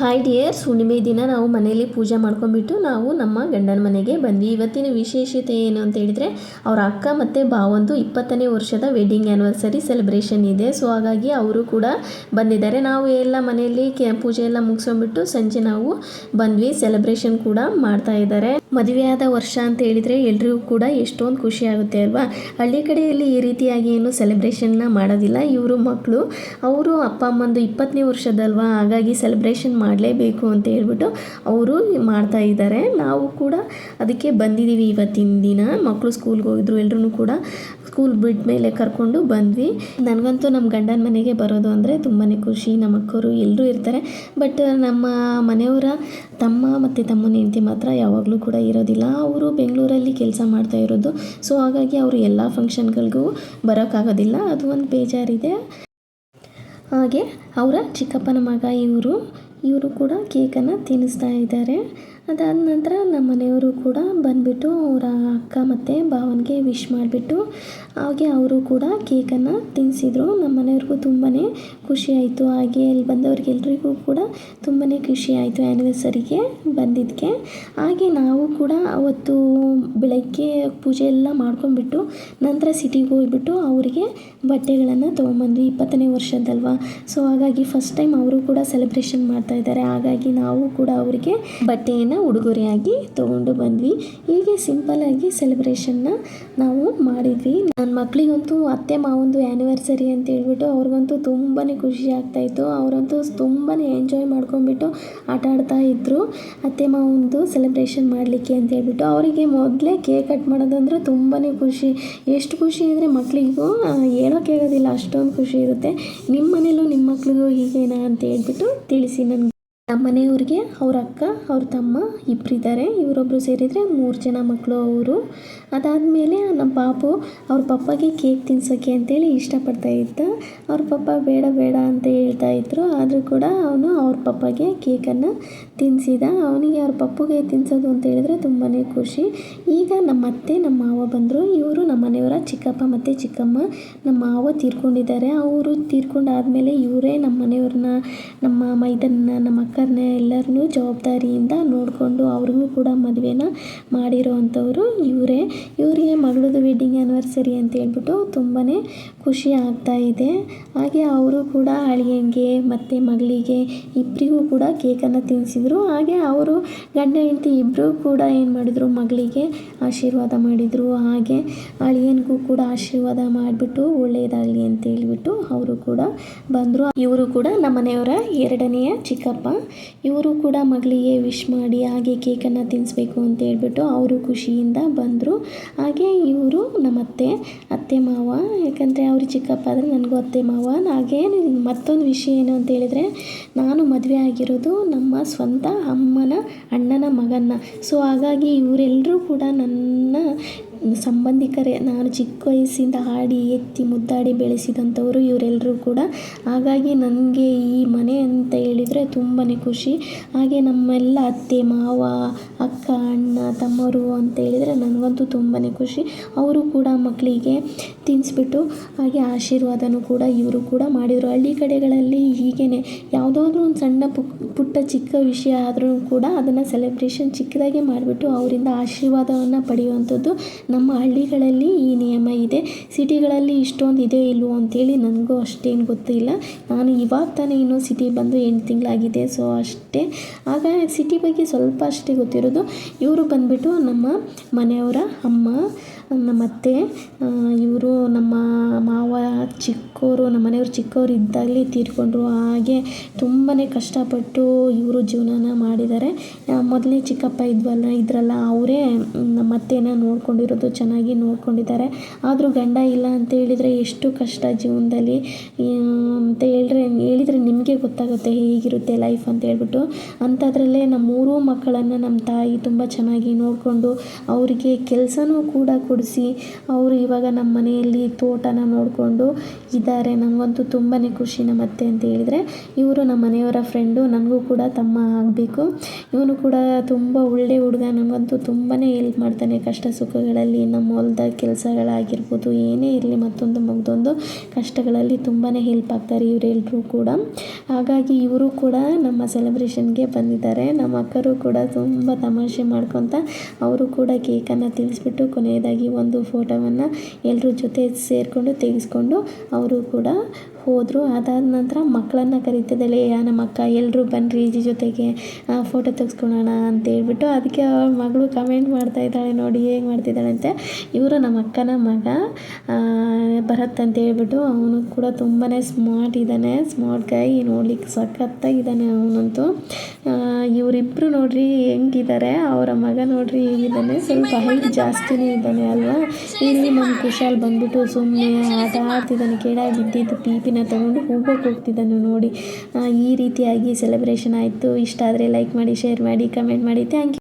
Hi dears ಹುಣ್ಣಿಮೆ ದಿನ ನಾವು ಮನೆಯಲ್ಲಿ ಪೂಜೆ ಮಾಡ್ಕೊಂಡ್ಬಿಟ್ಟು ನಾವು ನಮ್ಮ ಗಂಡನ ಮನೆಗೆ ಬಂದ್ವಿ. ಇವತ್ತಿನ ವಿಶೇಷತೆ ಏನು ಅಂತ ಹೇಳಿದರೆ, ಅವ್ರ ಅಕ್ಕ ಮತ್ತು ಭಾವಂದು ಇಪ್ಪತ್ತನೇ ವರ್ಷದ ವೆಡ್ಡಿಂಗ್ ಆ್ಯನಿವರ್ಸರಿ ಸೆಲೆಬ್ರೇಷನ್ ಇದೆ. ಸೊ ಹಾಗಾಗಿ ಅವರು ಕೂಡ ಬಂದಿದ್ದಾರೆ. ನಾವು ಎಲ್ಲ ಮನೆಯಲ್ಲಿ ಕೆ, ಪೂಜೆ ಎಲ್ಲ ಮುಗಿಸ್ಕೊಂಡ್ಬಿಟ್ಟು ಸಂಜೆ ನಾವು ಬಂದ್ವಿ. ಸೆಲೆಬ್ರೇಷನ್ ಕೂಡ ಮಾಡ್ತಾ ಇದ್ದಾರೆ. ಮದುವೆಯಾದ ವರ್ಷ ಅಂತ ಹೇಳಿದರೆ ಎಲ್ರಿಗೂ ಕೂಡ ಎಷ್ಟೊಂದು ಖುಷಿ ಆಗುತ್ತೆ ಅಲ್ವಾ? ಹಳ್ಳಿ ಕಡೆಯಲ್ಲಿ ಈ ರೀತಿಯಾಗಿ ಏನು ಸೆಲೆಬ್ರೇಷನ್ನ ಮಾಡೋದಿಲ್ಲ. ಇವರು ಮಕ್ಕಳು ಅವರು ಅಪ್ಪ ಅಮ್ಮಂದು ಇಪ್ಪತ್ತನೇ ವರ್ಷದಲ್ವಾ? ಹಾಗಾಗಿ ಸೆಲೆಬ್ರೇಷನ್ ಮಾಡಲೇಬೇಕು ಅಂತ ಹೇಳ್ಬಿಟ್ಟು ಅವರು ಮಾಡ್ತಾ ಇದ್ದಾರೆ. ನಾವು ಕೂಡ ಅದಕ್ಕೆ ಬಂದಿದ್ದೀವಿ ಇವತ್ತಿನ ದಿನ. ಮಕ್ಕಳು ಸ್ಕೂಲ್ಗೆ ಹೋಗಿದ್ರು ಎಲ್ಲರೂ ಕೂಡ ಸ್ಕೂಲ್ ಬಿಟ್ಟ ಮೇಲೆ ಕರ್ಕೊಂಡು ಬಂದ್ವಿ. ನನಗಂತೂ ನಮ್ಮ ಗಂಡನ ಮನೆಗೆ ಬರೋದು ಅಂದರೆ ತುಂಬಾ ಖುಷಿ. ನಮ್ಮ ಅಕ್ಕವರು ಎಲ್ಲರೂ ಇರ್ತಾರೆ. ಬಟ್ ನಮ್ಮ ಮನೆಯವರ ತಮ್ಮ ಮತ್ತು ತಮ್ಮನ ಹೆಂಡತಿ ಮಾತ್ರ ಯಾವಾಗಲೂ ಕೂಡ ಇರೋದಿಲ್ಲ. ಅವರು ಬೆಂಗಳೂರಲ್ಲಿ ಕೆಲಸ ಮಾಡ್ತಾ ಇರೋದು. ಸೊ ಹಾಗಾಗಿ ಅವರು ಎಲ್ಲ ಫಂಕ್ಷನ್ಗಳಿಗೂ ಬರೋಕ್ಕಾಗೋದಿಲ್ಲ. ಅದು ಒಂದು ಬೇಜಾರಿದೆ. ಹಾಗೆ ಅವರ ಚಿಕ್ಕಪ್ಪನ ಮಗ ಇವರು ಇವರು ಕೂಡ ಕೇಕನ್ನು ತಿನ್ನಿಸ್ತಾ ಇದ್ದಾರೆ. ಅದಾದ ನಂತರ ನಮ್ಮ ಮನೆಯವರು ಕೂಡ ಬಂದುಬಿಟ್ಟು ಅವರ ಅಕ್ಕ ಮತ್ತು ಭಾವನಿಗೆ ವಿಶ್ ಮಾಡಿಬಿಟ್ಟು ಹಾಗೆ ಅವರು ಕೂಡ ಕೇಕನ್ನು ತಿನ್ನಿಸಿದ್ರು ನಮ್ಮ ಮನೆಯವ್ರಿಗೂ ತುಂಬಾ ಖುಷಿ ಆಯಿತು. ಹಾಗೆ ಅಲ್ಲಿ ಬಂದವ್ರಿಗೆಲ್ರಿಗೂ ಕೂಡ ತುಂಬಾ ಖುಷಿ ಆಯಿತು ಆ್ಯನಿವರ್ಸರಿಗೆ ಬಂದಿದ್ದಕ್ಕೆ ಹಾಗೆ ನಾವು ಕೂಡ ಅವತ್ತು ಬೆಳಗ್ಗೆ ಪೂಜೆ ಎಲ್ಲ ಮಾಡ್ಕೊಂಡ್ಬಿಟ್ಟು ನಂತರ ಸಿಟಿಗೆ ಹೋಗ್ಬಿಟ್ಟು ಅವರಿಗೆ ಬಟ್ಟೆಗಳನ್ನು ತೊಗೊಂಬಂದ್ವಿ. ಇಪ್ಪತ್ತನೇ ವರ್ಷದಲ್ವಾ? ಸೊ ಹಾಗಾಗಿ ಫಸ್ಟ್ ಟೈಮ್ ಅವರು ಕೂಡ ಸೆಲೆಬ್ರೇಷನ್ ಮಾಡ್ತಾ ಇದ್ದಾರೆ. ಹಾಗಾಗಿ ನಾವು ಕೂಡ ಅವರಿಗೆ ಬಟ್ಟೆಯನ್ನು ಉಡುಗೊರೆಯಾಗಿ ತೊಗೊಂಡು ಬಂದ್ವಿ. ಹೀಗೆ ಸಿಂಪಲ್ಲಾಗಿ ಸೆಲೆಬ್ರೇಷನ್ನ ನಾವು ಮಾಡಿದ್ವಿ. ನನ್ನ ಮಕ್ಕಳಿಗಂತೂ ಅತ್ತೆ ಮಾವಂದು ಆ್ಯನಿವರ್ಸರಿ ಅಂತ ಹೇಳ್ಬಿಟ್ಟು ಅವ್ರಿಗಂತೂ ತುಂಬಾ ಖುಷಿ ಆಗ್ತಾಯಿತ್ತು ಅವರಂತೂ ತುಂಬಾ ಎಂಜಾಯ್ ಮಾಡ್ಕೊಂಡ್ಬಿಟ್ಟು ಆಟ ಆಡ್ತಾ ಇದ್ದರು ಅತ್ತೆ ಮಾವೊಂದು ಸೆಲೆಬ್ರೇಷನ್ ಮಾಡಲಿಕ್ಕೆ ಅಂತ ಹೇಳ್ಬಿಟ್ಟು ಅವರಿಗೆ ಮೊದಲೇ ಕೇಕ್ ಕಟ್ ಮಾಡೋದಂದ್ರೆ ತುಂಬಾ ಖುಷಿ. ಎಷ್ಟು ಖುಷಿ ಅಂದರೆ ಮಕ್ಕಳಿಗೂ ಹೇಳೋಕ್ಕೆ ಆಗೋದಿಲ್ಲ, ಅಷ್ಟೊಂದು ಖುಷಿ ಇರುತ್ತೆ. ನಿಮ್ಮ ಮನೇಲೂ ನಿಮ್ಮ ಮಕ್ಕಳಿಗೂ ಹೀಗೇನಾ ಅಂತ ಹೇಳ್ಬಿಟ್ಟು ತಿಳಿಸಿ ನನಗೆ. ನಮ್ಮ ಮನೆಯವ್ರಿಗೆ ಅವ್ರ ಅಕ್ಕ, ಅವ್ರ ತಮ್ಮ ಇಬ್ಬರಿದ್ದಾರೆ ಇವರೊಬ್ಬರು ಸೇರಿದರೆ ಮೂರು ಜನ ಮಕ್ಕಳು ಅವರು. ಅದಾದಮೇಲೆ ನಮ್ಮ ಪಾಪು ಅವ್ರ ಪಪ್ಪಗೆ ಕೇಕ್ ತಿನ್ಸೋಕ್ಕೆ ಅಂತೇಳಿ ಇಷ್ಟಪಡ್ತಾ ಇದ್ದ. ಅವ್ರ ಪಪ್ಪ ಬೇಡ ಬೇಡ ಅಂತ ಹೇಳ್ತಾ ಇದ್ರು. ಆದರೂ ಕೂಡ ಅವನು ಅವ್ರ ಪಪ್ಪಗೆ ಕೇಕನ್ನು ತಿನ್ನಿಸಿದ ಅವನಿಗೆ ಅವ್ರ ಪಪ್ಪಗೆ ತಿನ್ಸೋದು ಅಂತ ಹೇಳಿದ್ರೆ ತುಂಬಾ ಖುಷಿ. ಈಗ ನಮ್ಮ ಅತ್ತೆ ನಮ್ಮ ಮಾವ ಬಂದರು. ಇವರು ನಮ್ಮ ಮನೆಯವರ ಚಿಕ್ಕಪ್ಪ ಮತ್ತು ಚಿಕ್ಕಮ್ಮ ನಮ್ಮ ಮಾವ ತೀರ್ಕೊಂಡಿದ್ದಾರೆ. ಅವರು ತೀರ್ಕೊಂಡಾದಮೇಲೆ ಇವರೇ ನಮ್ಮ ಮನೆಯವ್ರನ್ನ, ನಮ್ಮ ಮೈದನ್ನ ನಮ್ಮ ಅಕ್ಕರನ್ನ ಎಲ್ಲರನ್ನೂ ಜವಾಬ್ದಾರಿಯಿಂದ ನೋಡಿಕೊಂಡು ಅವ್ರಿಗೂ ಕೂಡ ಮದುವೆನ ಮಾಡಿರೋ ಅಂಥವ್ರು ಇವರೇ. ಇವರಿಗೆ ಮಗಳದು ವೆಡ್ಡಿಂಗ್ ಆ್ಯನಿವರ್ಸರಿ ಅಂತ ಹೇಳ್ಬಿಟ್ಟು ತುಂಬಾ ಖುಷಿ ಆಗ್ತಾ ಇದೆ. ಹಾಗೆ ಅವರು ಕೂಡ ಅಳಿಯಂಗೆ ಮತ್ತು ಮಗಳಿಗೆ ಇಬ್ಬರಿಗೂ ಕೂಡ ಕೇಕನ್ನು ತಿನ್ನಿಸಿದ್ರು ಹಾಗೆ ಅವರು ಗಂಡ ಹೆಂಡತಿ ಇಬ್ಬರೂ ಕೂಡ ಏನು ಮಾಡಿದ್ರು, ಮಗಳಿಗೆ ಆಶೀರ್ವಾದ ಮಾಡಿದರು. ಹಾಗೆ ಅಳಿಯನಿಗೂ ಕೂಡ ಆಶೀರ್ವಾದ ಮಾಡಿಬಿಟ್ಟು ಒಳ್ಳೆಯದಾಗಲಿ ಅಂತ ಹೇಳಿಬಿಟ್ಟು ಅವರು ಕೂಡ ಬಂದರು. ಇವರು ಕೂಡ ನಮ್ಮ ಮನೆಯವರ ಎರಡನೆಯ ಚಿಕ್ಕಪ್ಪ. ಇವರು ಕೂಡ ಮಗಳಿಗೆ ವಿಶ್ ಮಾಡಿ ಹಾಗೆ ಕೇಕನ್ನು ತಿನ್ನಿಸ್ಬೇಕು ಅಂತ ಹೇಳ್ಬಿಟ್ಟು ಅವರು ಖುಷಿಯಿಂದ ಬಂದರು. ಹಾಗೆ ಇವರು ನಮ್ಮ ಅತ್ತೆ ಅತ್ತೆ ಮಾವ, ಯಾಕಂದರೆ ಅವರು ಚಿಕ್ಕಪ್ಪ ಆದರೆ ನನಗೂ ಅತ್ತೆ ಮಾವ. ಹಾಗೆ ಮತ್ತೊಂದು ವಿಷಯ ಏನು ಅಂತ ಹೇಳಿದರೆ, ನಾನು ಮದುವೆ ಆಗಿರೋದು ನಮ್ಮ ಸ್ವಂತ ಅಮ್ಮನ ಅಣ್ಣನ ಮಗನ್ನ. ಸೊ ಹಾಗಾಗಿ ಇವರೆಲ್ಲರೂ ಕೂಡ ನನ್ನ ಸಂಬಂಧಿಕರೇ ನಾನು ಚಿಕ್ಕ ವಯಸ್ಸಿಂದ ಹಾಡಿ, ಎತ್ತಿ, ಮುದ್ದಾಡಿ ಬೆಳೆಸಿದಂಥವರು ಇವರೆಲ್ಲರೂ ಕೂಡ. ಹಾಗಾಗಿ ನನಗೆ ಈ ಮನೆ ಅಂತ ಹೇಳಿದರೆ ತುಂಬಾ ಖುಷಿ. ಹಾಗೆ ನಮ್ಮೆಲ್ಲ ಅತ್ತೆ, ಮಾವ, ಅಕ್ಕ, ಅಣ್ಣ, ತಮ್ಮರು ಅಂತ ಹೇಳಿದರೆ ನನಗಂತೂ ತುಂಬಾ ಖುಷಿ. ಅವರು ಕೂಡ ಮಕ್ಕಳಿಗೆ ತಿನ್ನಿಸ್ಬಿಟ್ಟು ಹಾಗೆ ಆಶೀರ್ವಾದನೂ ಕೂಡ ಇವರು ಕೂಡ ಮಾಡಿದರು. ಹಳ್ಳಿ ಕಡೆಗಳಲ್ಲಿ ಹೀಗೇ ಯಾವುದಾದ್ರೂ ಒಂದು ಸಣ್ಣ ಪುಟ್ಟ ಚಿಕ್ಕ ವಿಷಯ ಆದರೂ ಕೂಡ ಅದನ್ನು ಸೆಲೆಬ್ರೇಷನ್ ಚಿಕ್ಕದಾಗೆ ಮಾಡಿಬಿಟ್ಟು ಅವರಿಂದ ಆಶೀರ್ವಾದವನ್ನು ಪಡೆಯುವಂಥದ್ದು ನಮ್ಮ ಹಳ್ಳಿಗಳಲ್ಲಿ ಈ ನಿಯಮ ಇದೆ. ಸಿಟಿಗಳಲ್ಲಿ ಇಷ್ಟೊಂದು ಇದೆ ಇಲ್ವೋ ಅಂತೇಳಿ ನನಗೂ ಅಷ್ಟೇನು ಗೊತ್ತಿಲ್ಲ. ನಾನು ಇವಾಗ ತಾನೇ ಇನ್ನೂ ಸಿಟಿ ಬಂದು ಎಂಟು ತಿಂಗಳಾಗಿದೆ ಸೊ ಅಷ್ಟೇ. ಆಗ ಸಿಟಿ ಬಗ್ಗೆ ಸ್ವಲ್ಪ ಅಷ್ಟೇ ಗೊತ್ತಿರೋದು. ಇವರು ಬಂದುಬಿಟ್ಟು ನಮ್ಮ ಮನೆಯವರ ಅಮ್ಮ, ನಮ್ಮ ಅತ್ತೆ ಇವರು ನಮ್ಮ ಮಾವ ಚಿಕ್ಕವರು ನಮ್ಮ ಮನೆಯವ್ರು ಚಿಕ್ಕವ್ರು ಇದ್ದಾಗಲೇ ತೀರ್ಕೊಂಡ್ರು. ಹಾಗೆ ತುಂಬಾ ಕಷ್ಟಪಟ್ಟು ಇವರು ಜೀವನಾನ ಮಾಡಿದ್ದಾರೆ. ಮೊದಲೇ ಚಿಕ್ಕಪ್ಪ ಇದ್ವಲ್ಲ, ಇದ್ರಲ್ಲ, ಅವರೇ ನಮ್ಮ ಅತ್ತೆನ ನೋಡ್ಕೊಂಡಿರೋದು ಚೆನ್ನಾಗಿ ನೋಡ್ಕೊಂಡಿದ್ದಾರೆ. ಆದರೂ ಗಂಡ ಇಲ್ಲ ಅಂತ ಹೇಳಿದರೆ ಎಷ್ಟು ಕಷ್ಟ ಜೀವನದಲ್ಲಿ. ಅಂತ ಹೇಳಿದ್ರೆ, ಹೇಳಿದರೆ ನಿಮಗೆ ಗೊತ್ತಾಗುತ್ತೆ ಹೇಗಿರುತ್ತೆ ಲೈಫ್ ಅಂತ ಹೇಳ್ಬಿಟ್ಟು. ಅಂಥದ್ರಲ್ಲೇ ನಮ್ಮ ಮೂರು ಮಕ್ಕಳನ್ನು ನಮ್ಮ ತಾಯಿ ತುಂಬ ಚೆನ್ನಾಗಿ ನೋಡಿಕೊಂಡು ಅವರಿಗೆ ಕೆಲಸನೂ ಕೂಡ ಕೊಡಿಸಿ, ಅವರು ಇವಾಗ ನಮ್ಮ ಮನೆಯಲ್ಲಿ ತೋಟನ ನೋಡಿಕೊಂಡು ಇದ್ದಾರೆ. ನನಗಂತೂ ತುಂಬಾ ಖುಷಿ ನಮ್ಮ ಅತ್ತೆ ಅಂತ ಹೇಳಿದರೆ. ಇವರು ನಮ್ಮ ಮನೆಯವರ ಫ್ರೆಂಡು ನನಗೂ ಕೂಡ ತಮ್ಮ ಆಗಬೇಕು. ಇವನು ಕೂಡ ತುಂಬ ಒಳ್ಳೆ ಹುಡುಗ ನನಗಂತೂ ತುಂಬಾ ಹೆಲ್ಪ್ ಮಾಡ್ತಾನೆ ಕಷ್ಟ ಸುಖಗಳಲ್ಲಿ. ಮನೆಗಳಲ್ಲಿ ನಮ್ಮ ಹೊಲದ ಕೆಲಸಗಳಾಗಿರ್ಬೋದು, ಏನೇ ಇರಲಿ ಮತ್ತೊಂದು ಮಗದೊಂದು ಕಷ್ಟಗಳಲ್ಲಿ ತುಂಬಾ ಹೆಲ್ಪ್ ಆಗ್ತಾರೆ ಇವರೆಲ್ಲರೂ ಕೂಡ. ಹಾಗಾಗಿ ಇವರು ಕೂಡ ನಮ್ಮ ಸೆಲೆಬ್ರೇಷನ್ಗೆ ಬಂದಿದ್ದಾರೆ. ನಮ್ಮ ಅಕ್ಕರು ಕೂಡ ತುಂಬ ತಮಾಷೆ ಮಾಡ್ಕೊತ ಅವರು ಕೂಡ ಕೇಕನ್ನು ತಿಳಿಸ್ಬಿಟ್ಟು ಕೊನೆಯದಾಗಿ ಒಂದು ಫೋಟೋವನ್ನು ಎಲ್ಲರ ಜೊತೆ ಸೇರಿಕೊಂಡು ತೆಗೆಸ್ಕೊಂಡು ಅವರು ಕೂಡ ಹೋದರು. ಅದಾದ ನಂತರ ಮಕ್ಕಳನ್ನ ಕರಿತಿದ್ದಾಳೆ ನಮ್ಮ ಅಕ್ಕ ಎಲ್ಲರೂ ಬನ್ನಿರಿ ಈಜಿ ಜೊತೆಗೆ ಫೋಟೋ ತೆಗೆಸ್ಕೊಳ್ಳೋಣ ಅಂತ ಹೇಳ್ಬಿಟ್ಟು ಅದಕ್ಕೆ ಅವಳ ಮಗಳು ಕಮೆಂಟ್ ಮಾಡ್ತಾ ಇದ್ದಾಳೆ, ನೋಡಿ ಹೇಗೆ ಮಾಡ್ತಿದ್ದಾಳೆ ಅಂತ ಇವರು ನಮ್ಮ ಅಕ್ಕನ ಮಗ ಭರತ್ ಅಂತ ಹೇಳ್ಬಿಟ್ಟು ಅವನು ಕೂಡ ತುಂಬಾ ಸ್ಮಾರ್ಟ್ ಇದ್ದಾನೆ. ಸ್ಮಾರ್ಟ್ ಗೈ ನೋಡ್ಲಿಕ್ಕೆ ಸಖತ್ತಾಗಿದ್ದಾನೆ ಅವನಂತೂ. ಇವರಿಬ್ಬರು ನೋಡ್ರಿ ಹೆಂಗಿದ್ದಾರೆ, ಅವರ ಮಗ ನೋಡ್ರಿ ಹೇಗಿದ್ದಾನೆ. ಸ್ವಲ್ಪ ಹೈಟ್ ಜಾಸ್ತಿನೇ ಇದ್ದಾನೆ ಅಲ್ವಾ? ಇಲ್ಲಿ ನಮ್ಮ ಕುಶಾಲ್ ಬಂದ್ಬಿಟ್ಟು ಸುಮ್ಮನೆ ಆಟ ಆಡ್ತಿದ್ದಾನೆ. ಕೆಳಗೆ ಬಿದ್ದಿದ್ದು ಪೀಪಿನ ತಗೊಂಡು ಹೋಗೋಕೆ ಹೋಗ್ತಿದ್ದಾನೆ ನೋಡಿ. ಈ ರೀತಿಯಾಗಿ ಸೆಲೆಬ್ರೇಷನ್ ಆಯಿತು. ಇಷ್ಟ ಆದರೆ ಲೈಕ್ ಮಾಡಿ ಶೇರ್ ಮಾಡಿ ಕಮೆಂಟ್ ಮಾಡಿ. Thank you